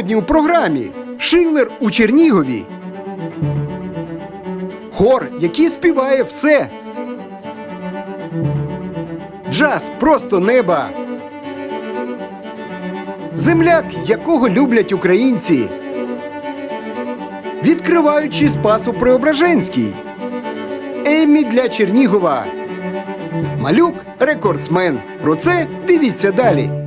Сьогодні у програмі Шиллер у Чернігові. Хор, який співає все. Джаз просто неба. Земляк, якого люблять українці. Відкриваючи Спасу Преображенський. Еммі для Чернігова. Малюк рекордсмен. Про це дивіться далі.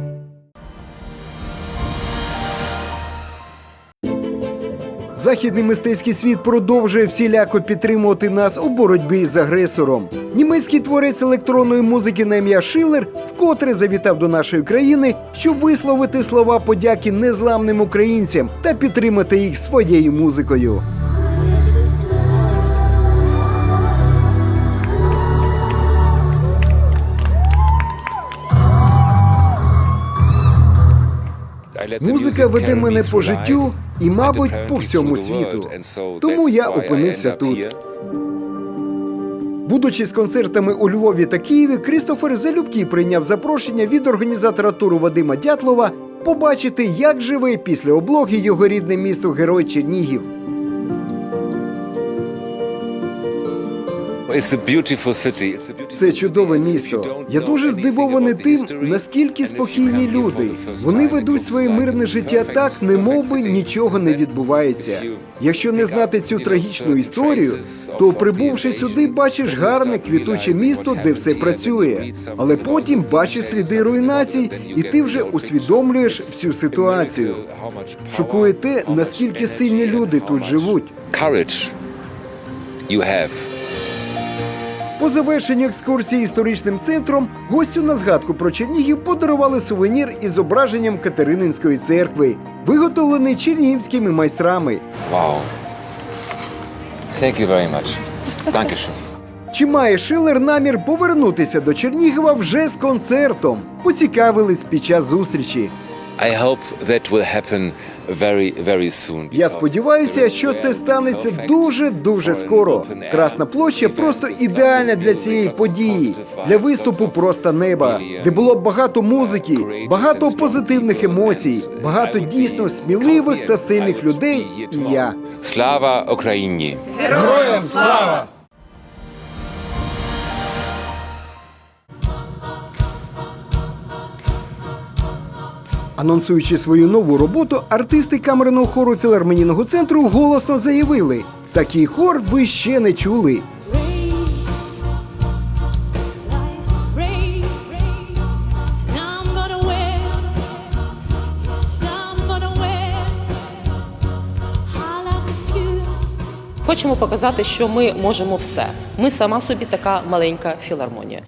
Західний мистецький світ продовжує всіляко підтримувати нас у боротьбі з агресором. Німецький творець електронної музики на ім'я Шилер вкотре завітав до нашої країни, щоб висловити слова подяки незламним українцям та підтримати їх своєю музикою. Музика веде мене по життю і, мабуть, по всьому світу. Тому я опинився тут. Будучи з концертами у Львові та Києві, Крістофер залюбки прийняв запрошення від організатора туру Вадима Дятлова побачити, як живе після облоги його рідне місто Герой Чернігів. Це чудове місто. Я дуже здивований тим, наскільки спокійні люди. Вони ведуть своє мирне життя так, немов би нічого не відбувається. Якщо не знати цю трагічну історію, то прибувши сюди, бачиш гарне квітуче місто, де все працює. Але потім бачиш сліди руйнацій, і ти вже усвідомлюєш всю ситуацію. Шокує те, наскільки сильні люди тут живуть. you have. По завершенню екскурсії історичним центром гостю на згадку про Чернігів подарували сувенір із зображенням Катерининської церкви, виготовлений чернігівськими майстрами. Wow. Thank you very much. Dankeschön. Чи має Шилер намір повернутися до Чернігова вже з концертом? Поцікавились під час зустрічі. I hope that will happen very, very soon. Я сподіваюся, що це станеться дуже дуже скоро. Красна площа просто ідеальна для цієї події, для виступу просто неба, де було багато музики, багато позитивних емоцій, багато дійсно сміливих та сильних людей. І я. Слава Україні! Анонсуючи свою нову роботу, артисти камерного хору філармонійного центру голосно заявили: такий хор ви ще не чули. Хочемо показати, що ми можемо все. Ми сама собі така маленька філармонія.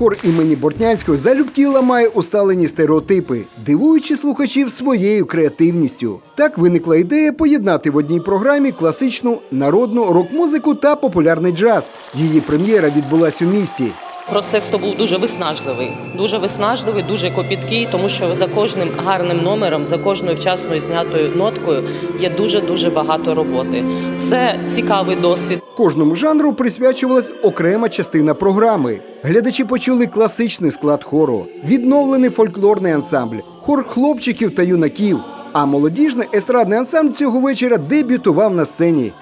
Хор імені Бортнянського залюбки ламає усталені стереотипи, дивуючи слухачів своєю креативністю. Так виникла ідея поєднати в одній програмі класичну народну рок-музику та популярний джаз. Її прем'єра відбулась у місті. Процес то був дуже виснажливий, дуже виснажливий, дуже копіткий, тому що за кожним гарним номером, за кожною вчасною знятою ноткою є дуже дуже багато роботи. Це цікавий досвід. Кожному жанру присвячувалась окрема частина програми. Глядачі почули класичний склад хору, відновлений фольклорний ансамбль, хор хлопчиків та юнаків. А молодіжний естрадний ансамбль цього вечора дебютував на сцені.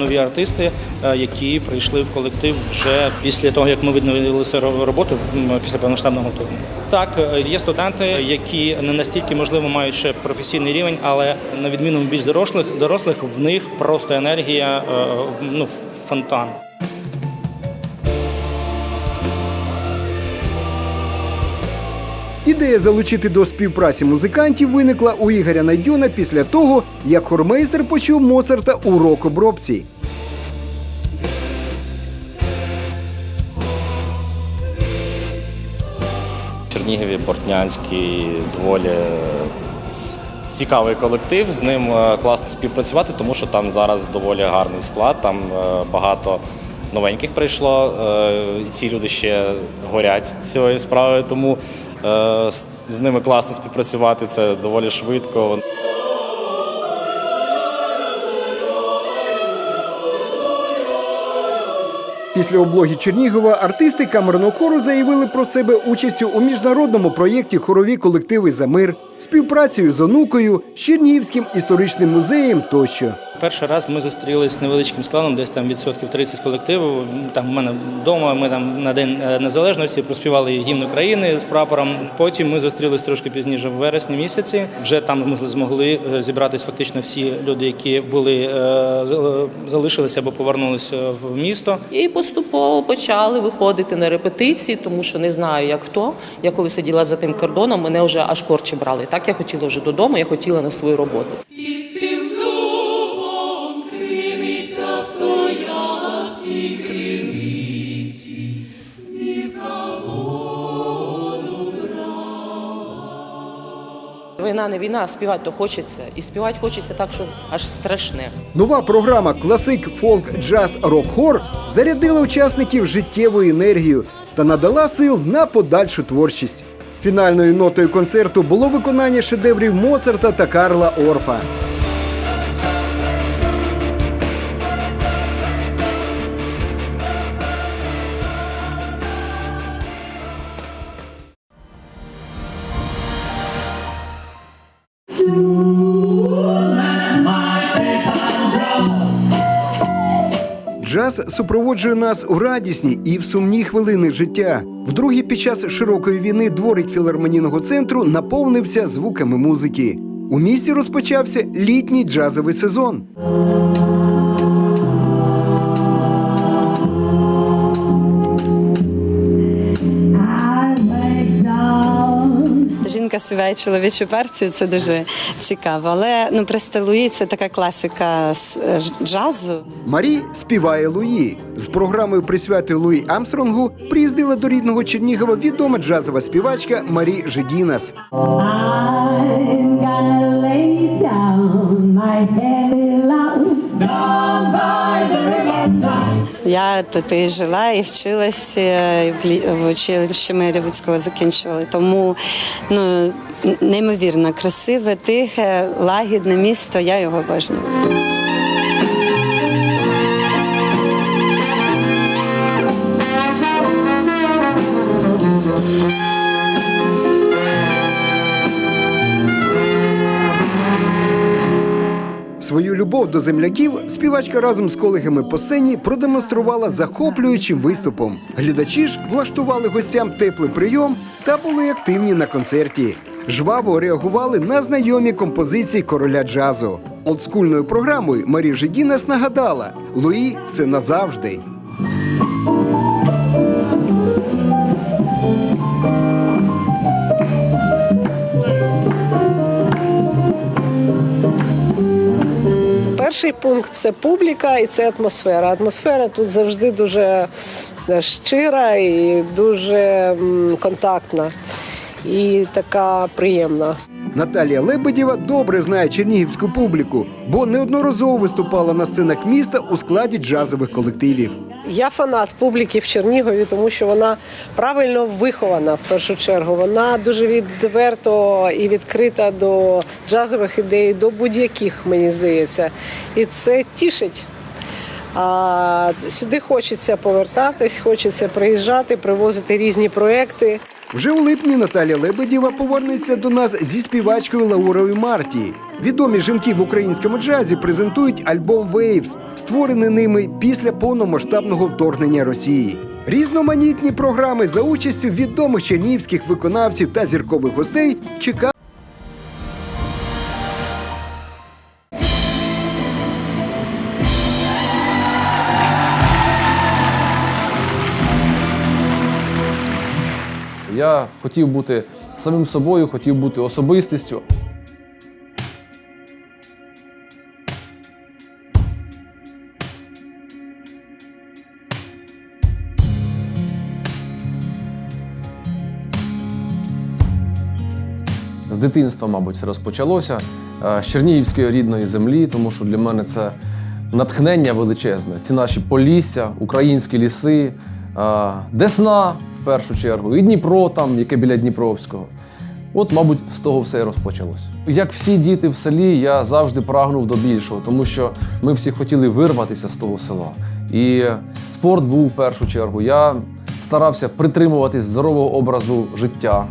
Нові артисти, е, які прийшли в колектив вже після того, як ми відновилися роботу після повноштабного вторгнення. Так, е, є студенти, які не настільки можливо мають ще професійний рівень, але на відміну від більш дорослих, дорослих в них просто енергія, е, ну фонтан. Ідея залучити до співпраці музикантів виникла у Ігоря Найдюна після того, як хормейстер почув Моцарта у рок-обробці. Чернігові Бортнянський доволі цікавий колектив. З ним е, класно співпрацювати, тому що там зараз доволі гарний склад. Там е, багато новеньких прийшло. Е, ці люди ще горять цією справою, тому е, з- з ними класно співпрацювати. Це доволі швидко. Після облоги Чернігова артисти камерного хору заявили про себе участю у міжнародному проєкті Хорові колективи за мир, співпрацею з онукою, з Чернігівським історичним музеєм тощо. Перший раз ми зустрілися з невеличким складом, десь там відсотків 30 колективу. Там у мене вдома. Ми там на день е, незалежності проспівали гімн України з прапором. Потім ми зустрілись трошки пізніше в вересні місяці. Вже там ми змогли е, зібратись фактично всі люди, які були е, з- залишилися або повернулися в місто. І поступово почали виходити на репетиції, тому що не знаю, як хто. Я коли сиділа за тим кордоном, мене вже аж корчі брали. Так я хотіла вже додому, я хотіла на свою роботу. Війна не війна, а співати то хочеться. І співати хочеться так, що аж страшне. Нова програма Класик фолк джаз рок хор зарядила учасників життєвою енергією та надала сил на подальшу творчість. Фінальною нотою концерту було виконання шедеврів Моцарта та Карла Орфа. Джаз супроводжує нас у радісні і в сумні хвилини життя. Вдруге, під час широкої війни дворик філармонійного центру наповнився звуками музики. У місті розпочався літній джазовий сезон. Жінка співає чоловічу партію, це дуже цікаво. Але ну просто Луї це така класика з е, джазу. Марі співає Луї. З програмою присвяти Луї Амстронгу приїздила до рідного Чернігова відома джазова співачка Марі love down by the riverside. Я тут і жила, і вчилася і в училищі Мерівицького закінчували. Тому ну неймовірно красиве, тихе, лагідне місто. Я його обожнюю. Любов до земляків співачка разом з колегами по сцені продемонструвала захоплюючим виступом. Глядачі ж влаштували гостям теплий прийом та були активні на концерті. Жваво реагували на знайомі композиції короля джазу. Олдскульною програмою Марі Жегінас нагадала: Луї це назавжди. Перший пункт це публіка і це атмосфера. Атмосфера тут завжди дуже е, щира і дуже контактна і така приємна. Наталія Лебедєва добре знає чернігівську публіку, бо неодноразово виступала на сценах міста у складі джазових колективів. Я фанат публіки в Чернігові, тому що вона правильно вихована в першу чергу. Вона дуже відверто і відкрита до джазових ідей, до будь-яких, мені здається. І це тішить. А сюди хочеться повертатись, хочеться приїжджати, привозити різні проекти. Вже у липні Наталя Лебедєва повернеться до нас зі співачкою Лаурою Марті. Відомі жінки в українському джазі презентують альбом Waves, створений ними після повномасштабного вторгнення Росії. Різноманітні програми за участю відомих чернівських виконавців та зіркових гостей чекають. Хотів бути самим собою, хотів бути особистістю. З дитинства, мабуть, це розпочалося. Е, З Чернігівської рідної землі, тому що для мене це натхнення величезне. Ці наші Полісся, українські ліси, Десна в першу чергу, і Дніпро, там, яке біля Дніпровського. От, мабуть, з того все і розпочалось. Як всі діти в селі, я завжди прагнув до більшого, тому що ми всі хотіли вирватися з того села. І спорт був в першу чергу. Я старався притримуватись здорового образу життя,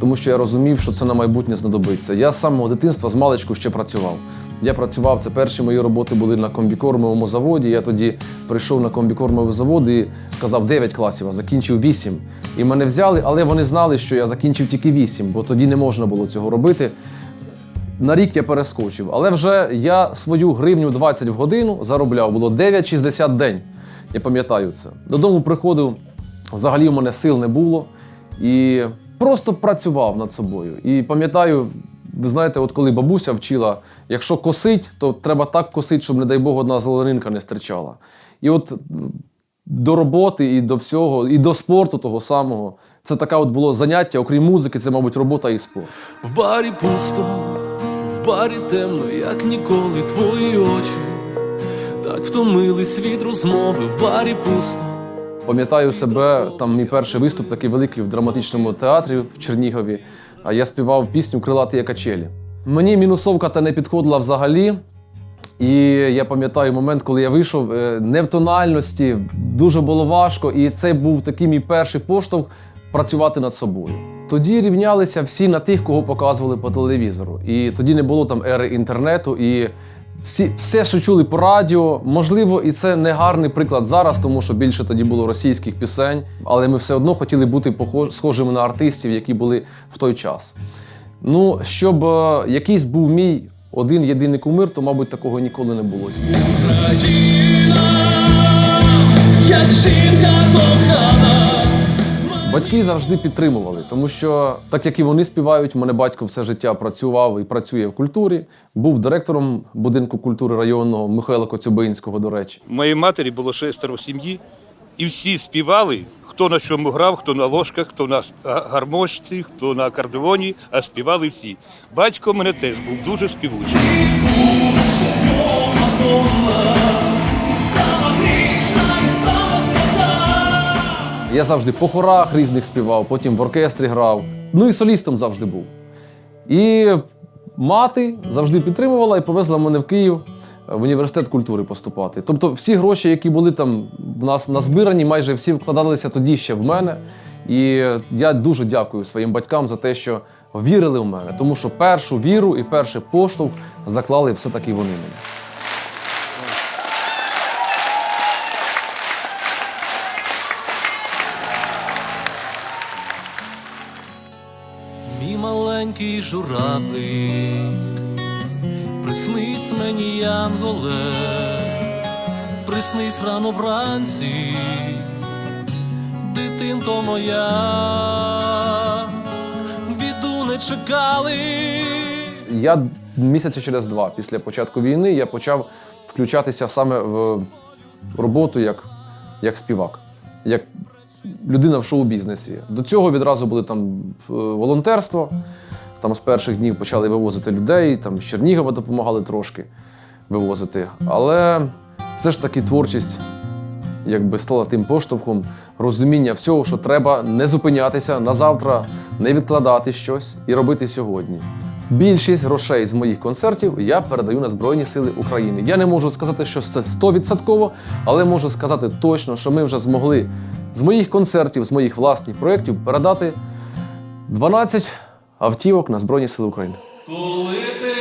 тому що я розумів, що це на майбутнє знадобиться. Я з самого дитинства з маличку ще працював. Я працював, це перші мої роботи були на комбікормовому заводі. Я тоді прийшов на комбікормовий завод і сказав 9 класів, а закінчив 8. І мене взяли, але вони знали, що я закінчив тільки 8, бо тоді не можна було цього робити. На рік я перескочив, але вже я свою гривню 20 в годину заробляв. Було 9,60 день. Я пам'ятаю це. Додому приходив, взагалі в мене сил не було. І просто працював над собою. І пам'ятаю, ви знаєте, от коли бабуся вчила, якщо косить, то треба так косити, щоб, не дай Бог, одна зеленинка не стрічала. І от до роботи, і до всього, і до спорту того самого. Це таке от було заняття, окрім музики, це, мабуть, робота і спорт. В барі пусто, в барі темно, як ніколи твої очі. Так втомились від розмови, в барі пусто. Пам'ятаю себе, там мій перший виступ такий великий в драматичному театрі в Чернігові. А я співав пісню Крилаті качелі. Мені мінусовка та не підходила взагалі. І я пам'ятаю момент, коли я вийшов е, не в тональності, дуже було важко, і це був такий мій перший поштовх працювати над собою. Тоді рівнялися всі на тих, кого показували по телевізору. І тоді не було там ери інтернету, і всі, все, що чули по радіо, можливо, і це не гарний приклад зараз, тому що більше тоді було російських пісень, але ми все одно хотіли бути похож, схожими на артистів, які були в той час. Ну, щоб е, якийсь був мій один єдиний кумир, то, мабуть, такого ніколи не було. Як жінка кохана. Батьки завжди підтримували, тому що, так як і вони співають, мене батько все життя працював і працює в культурі. Був директором будинку культури районного Михайла Коцюбинського, до речі. Моїй матері було шестеро сім'ї, і всі співали, хто на чому грав, хто на ложках, хто на гармошці, хто на акордеоні, а співали всі. Батько мене теж був дуже співучий. Я завжди по хорах різних співав, потім в оркестрі грав. Ну і солістом завжди був. І мати завжди підтримувала і повезла мене в Київ в університет культури поступати. Тобто, всі гроші, які були там в нас назбирані, майже всі вкладалися тоді ще в мене. І я дуже дякую своїм батькам за те, що вірили в мене, тому що першу віру і перший поштовх заклали все-таки вони мені. Маленький журавлик, приснись мені, янголе, приснись рано вранці, дитинко моя, біду не чекали. Я місяця через два після початку війни я почав включатися саме в роботу як, як співак, як людина в шоу-бізнесі. До цього відразу були там е, волонтерство. Там з перших днів почали вивозити людей, там з Чернігова допомагали трошки вивозити. Але все ж таки творчість якби стала тим поштовхом розуміння всього, що треба не зупинятися на завтра, не відкладати щось і робити сьогодні. Більшість грошей з моїх концертів я передаю на Збройні Сили України. Я не можу сказати, що це 100%, але можу сказати точно, що ми вже змогли з моїх концертів, з моїх власних проєктів передати 12 автівок на Збройні Сили України. Коли ти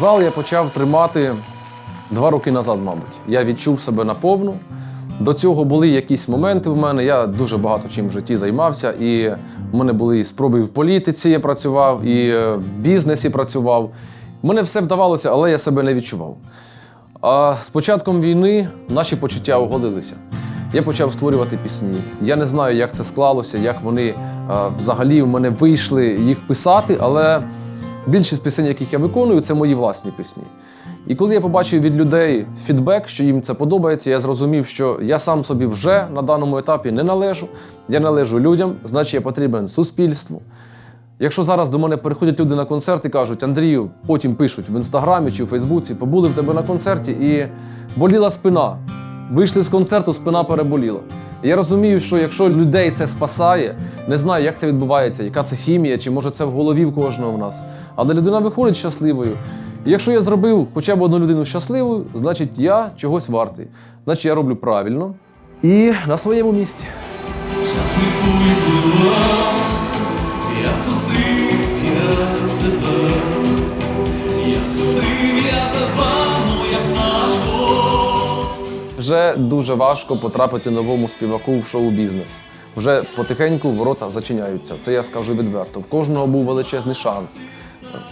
Зал я почав тримати два роки назад, мабуть. Я відчув себе наповну. До цього були якісь моменти в мене. Я дуже багато чим в житті займався. І в мене були і спроби в політиці, я працював, і е, в бізнесі працював. Мене все вдавалося, але я себе не відчував. А з початком війни наші почуття оголилися. Я почав створювати пісні. Я не знаю, як це склалося, як вони а, взагалі в мене вийшли їх писати, але більшість пісень, яких я виконую, це мої власні пісні. І коли я побачив від людей фідбек, що їм це подобається, я зрозумів, що я сам собі вже на даному етапі не належу. Я належу людям, значить я потрібен суспільству. Якщо зараз до мене переходять люди на концерт і кажуть, Андрію, потім пишуть в інстаграмі чи в Фейсбуці, побули в тебе на концерті і боліла спина. Вийшли з концерту, спина переболіла. Я розумію, що якщо людей це спасає, не знаю, як це відбувається, яка це хімія, чи може це в голові в кожного в нас. Але людина виходить щасливою. І якщо я зробив хоча б одну людину щасливою, значить я чогось вартий. Значить я роблю правильно і на своєму місці. Плива, зустрів я тебе, зустрів я тебе, ну як Вже дуже важко потрапити новому співаку в шоу-бізнес. Вже потихеньку ворота зачиняються. Це я скажу відверто. В кожного був величезний шанс.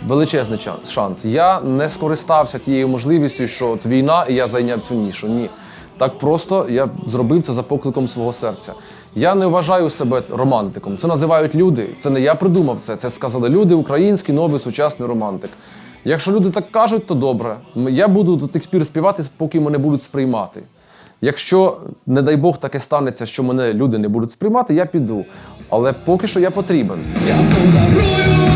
Величезний шанс. Я не скористався тією можливістю, що от війна і я зайняв цю нішу. Ні. Так просто я зробив це за покликом свого серця. Я не вважаю себе романтиком. Це називають люди. Це не я придумав це. Це сказали люди, український новий сучасний романтик. Якщо люди так кажуть, то добре. Я буду до тих пір співати, поки мене будуть сприймати. Якщо, не дай Бог, таке станеться, що мене люди не будуть сприймати, я піду. Але поки що я потрібен. Я подарую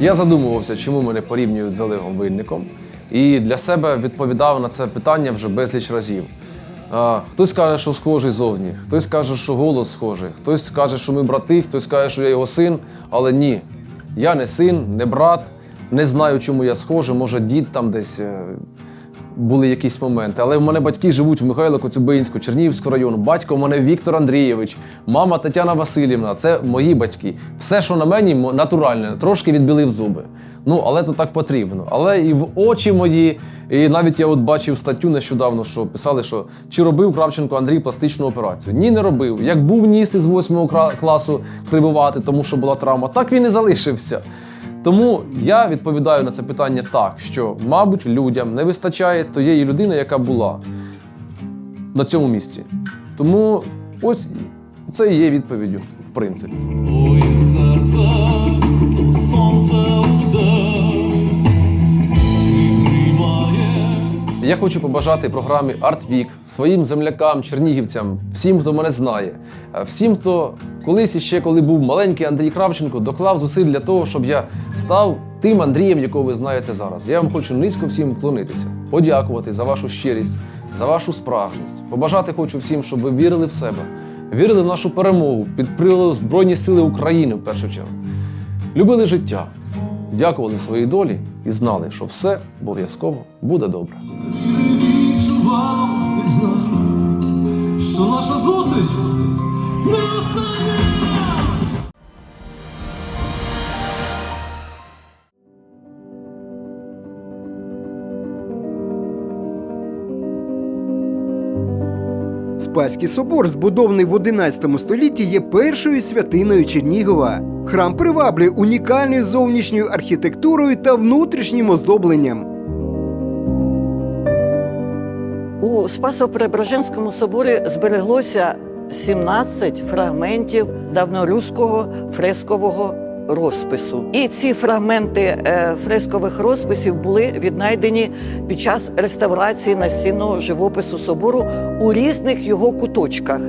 Я задумувався, чому мене порівнюють з Олегом Винником, і для себе відповідав на це питання вже безліч разів. Хтось каже, що схожий зовні, хтось каже, що голос схожий, хтось каже, що ми брати, хтось каже, що я його син, але ні. Я не син, не брат, не знаю, чому я схожий, може, дід там десь. Були якісь моменти, але в мене батьки живуть в Михайло Коцюбинську, Чернігівського району. Батько в мене Віктор Андрійович, мама Тетяна Васильівна. Це мої батьки. Все, що на мені, натуральне, трошки відбілив зуби. Ну, але то так потрібно. Але і в очі мої, і навіть я от бачив статтю нещодавно, що писали, що чи робив Кравченко Андрій пластичну операцію. Ні, не робив. Як був ніс із 8 класу кривувати, тому що була травма, так він і залишився. Тому я відповідаю на це питання так, що, мабуть, людям не вистачає тієї людини, яка була на цьому місці. Тому ось це і є відповіддю, в принципі. Я хочу побажати програмі ArtWeek своїм землякам, чернігівцям, всім, хто мене знає, е, всім, хто колись іще, коли був маленький Андрій Кравченко, доклав зусиль для того, щоб я став тим Андрієм, якого ви знаєте зараз. Я вам хочу низько всім вклонитися, подякувати за вашу щирість, за вашу справжність. Побажати хочу всім, щоб ви вірили в себе, вірили в нашу перемогу, підтримали Збройні Сили України в першу чергу. Любили життя, дякували своїй долі і знали, що все обов'язково буде добре. Відчував і знав, що наша зустріч не остання. Спаський собор, збудований в 11 столітті, є першою святиною Чернігова. Храм приваблює унікальною зовнішньою архітектурою та внутрішнім оздобленням. У Спасо-Преображенському соборі збереглося 17 фрагментів давньоруського фрескового розпису. І ці фрагменти е, фрескових розписів були віднайдені під час реставрації настінного живопису собору у різних його куточках.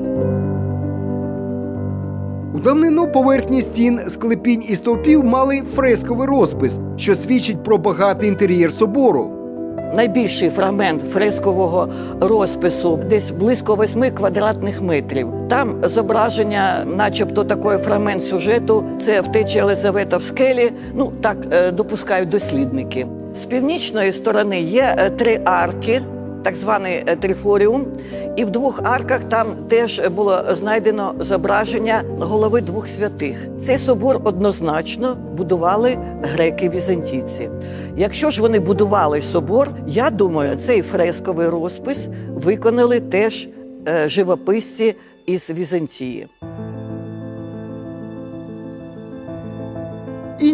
У давнину поверхні стін, склепінь і стовпів мали фресковий розпис, що свідчить про багатий інтер'єр собору. Найбільший фрагмент фрескового розпису десь близько 8 квадратних метрів. Там зображення, начебто, такий фрагмент сюжету. Це втеча Єлизавета в скелі. Ну так е, допускають дослідники. З північної сторони є е, три арки, так званий е, трифоріум. І в двох арках там теж було знайдено зображення голови двох святих. Цей собор однозначно будували греки-візантійці. Якщо ж вони будували собор, я думаю, цей фресковий розпис виконали теж е, живописці із Візантії.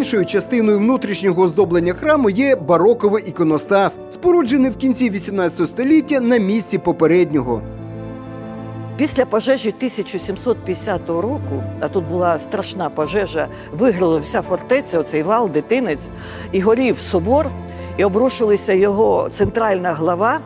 Найцікавішою частиною внутрішнього оздоблення храму є бароковий іконостас, споруджений в кінці 18 століття на місці попереднього. Після пожежі 1750 року, а тут була страшна пожежа, виграла вся фортеця, оцей вал, дитинець, і горів собор, і обрушилася його центральна глава,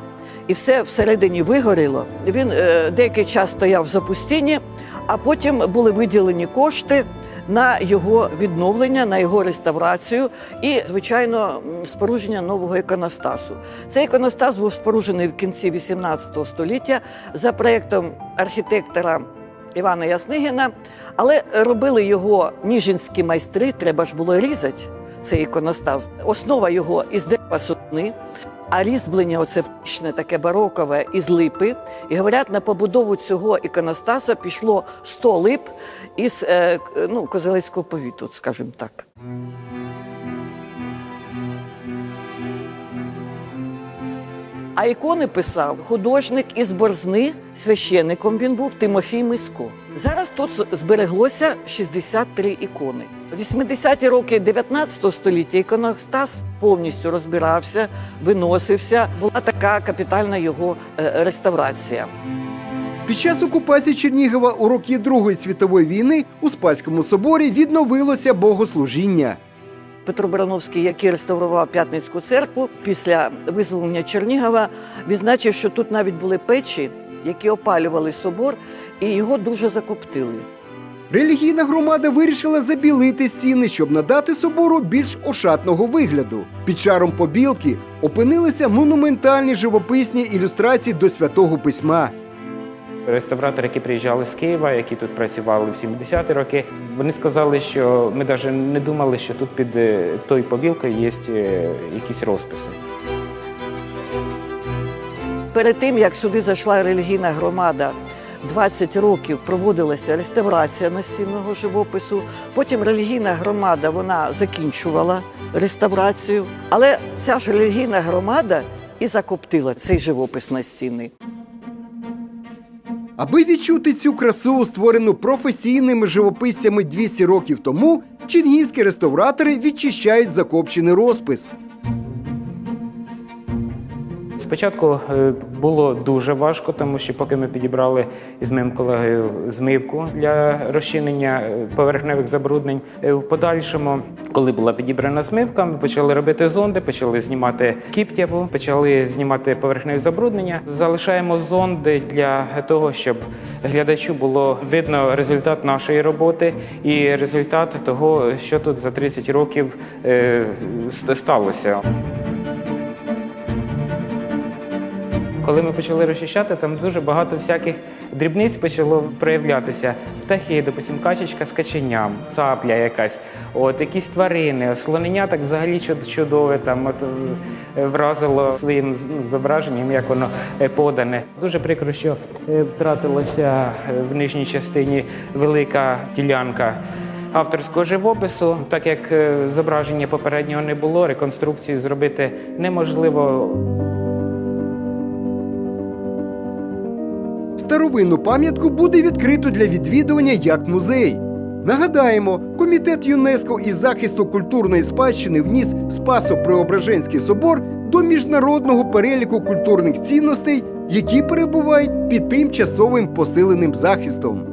і все всередині вигоріло. Він е, деякий час стояв в запустінні, а потім були виділені кошти на його відновлення, на його реставрацію і, звичайно, спорудження нового іконостасу. Цей іконостас був споруджений в кінці XVIII століття за проєктом архітектора Івана Яснигіна, але робили його ніжинські майстри, треба ж було різати цей іконостас. Основа його із дерева сосни, а різьблення оце пишне, таке барокове із липи. І говорять, на побудову цього іконостаса пішло 100 лип із е, ну, козелецького повіту, скажімо так. А ікони писав художник із Борзни, священником він був Тимофій Мисько. Зараз тут збереглося 63 ікони. В 80-ті роки 19 століття іконостас повністю розбирався, виносився. Була така капітальна його е, реставрація. Під час окупації Чернігова у роки Другої світової війни у Спаському соборі відновилося богослужіння. Петро Барановський, який реставрував П'ятницьку церкву після визволення Чернігова, відзначив, що тут навіть були печі, які опалювали собор, і його дуже закоптили. Релігійна громада вирішила забілити стіни, щоб надати собору більш ошатного вигляду. Під шаром побілки опинилися монументальні живописні ілюстрації до святого письма. Реставратори, які приїжджали з Києва, які тут працювали в 70-ті роки, вони сказали, що ми навіть не думали, що тут під е, тою повілкою є е, якісь розписи. Перед тим, як сюди зайшла релігійна громада, 20 років проводилася реставрація настільного живопису. Потім релігійна громада вона закінчувала реставрацію. Але ця ж релігійна громада і закоптила цей живопис настінний. Аби відчути цю красу, створену професійними живописцями 200 років тому, чернігівські реставратори відчищають закопчений розпис. Спочатку е, було дуже важко, тому що поки ми підібрали із моїм колегою змивку для розчинення е, поверхневих забруднень, е, в подальшому, коли була підібрана змивка, ми почали робити зонди, почали знімати кіптяву, почали знімати поверхневі забруднення. Залишаємо зонди для того, щоб глядачу було видно результат нашої роботи і результат того, що тут за 30 років сталося. Коли ми почали розчищати, там дуже багато всяких дрібниць почало проявлятися. Птахи, допустим, качечка з каченям, цапля якась, от якісь тварини, слонення так взагалі чудове, там от е, вразило своїм ну, зображенням, як воно е, подане. Дуже прикро, що е, втратилася в нижній частині велика ділянка. Авторського живопису, так як зображення попереднього не було, реконструкцію зробити неможливо. Старовинну пам'ятку буде відкрито для відвідування як музей. Нагадаємо, комітет ЮНЕСКО із захисту культурної спадщини вніс Спасо-Преображенський собор до міжнародного переліку культурних цінностей, які перебувають під тимчасовим посиленим захистом.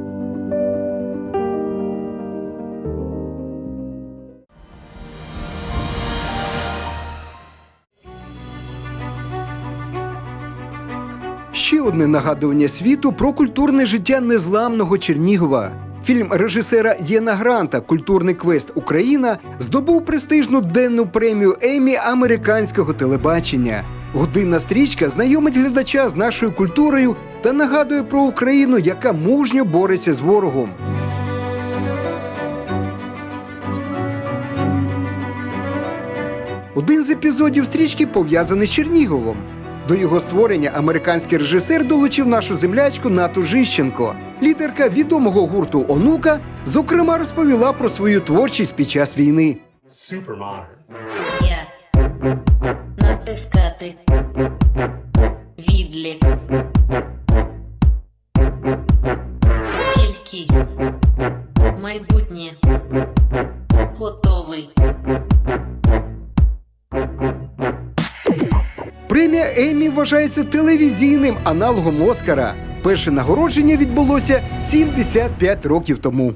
Ще одне нагадування світу про культурне життя незламного Чернігова. Фільм режисера Єна Гранта Культурний квест Україна здобув престижну денну премію Емі американського телебачення. Годинна стрічка знайомить глядача з нашою культурою та нагадує про Україну, яка мужньо бореться з ворогом. Один з епізодів стрічки пов'язаний з Черніговом. До його створення американський режисер долучив нашу землячку Нату Жищенко. Лідерка відомого гурту Онука, зокрема, розповіла про свою творчість під час війни. Я натискати відлік. Вважається телевізійним аналогом Оскара. Перше нагородження відбулося 75 років тому.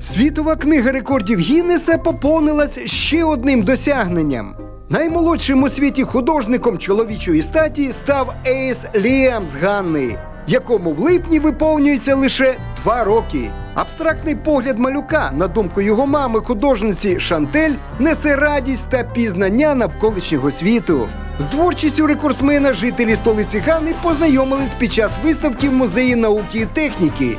Світова книга рекордів Гіннеса поповнилась ще одним досягненням. Наймолодшим у світі художником чоловічої статі став Ейс Ліам з Ганни, якому в липні виповнюється лише два роки. Абстрактний погляд малюка, на думку його мами, художниці Шантель, несе радість та пізнання навколишнього світу. З творчістю рекордсмена жителі столиці Ганни познайомились під час виставки в музеї науки і техніки.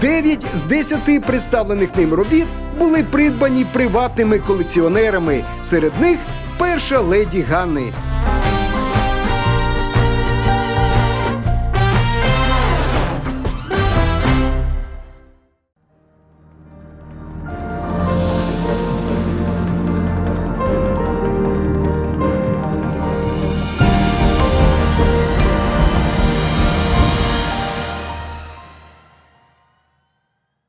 Дев'ять з десяти представлених ним робіт були придбані приватними колекціонерами. Серед них перша леді Ганни.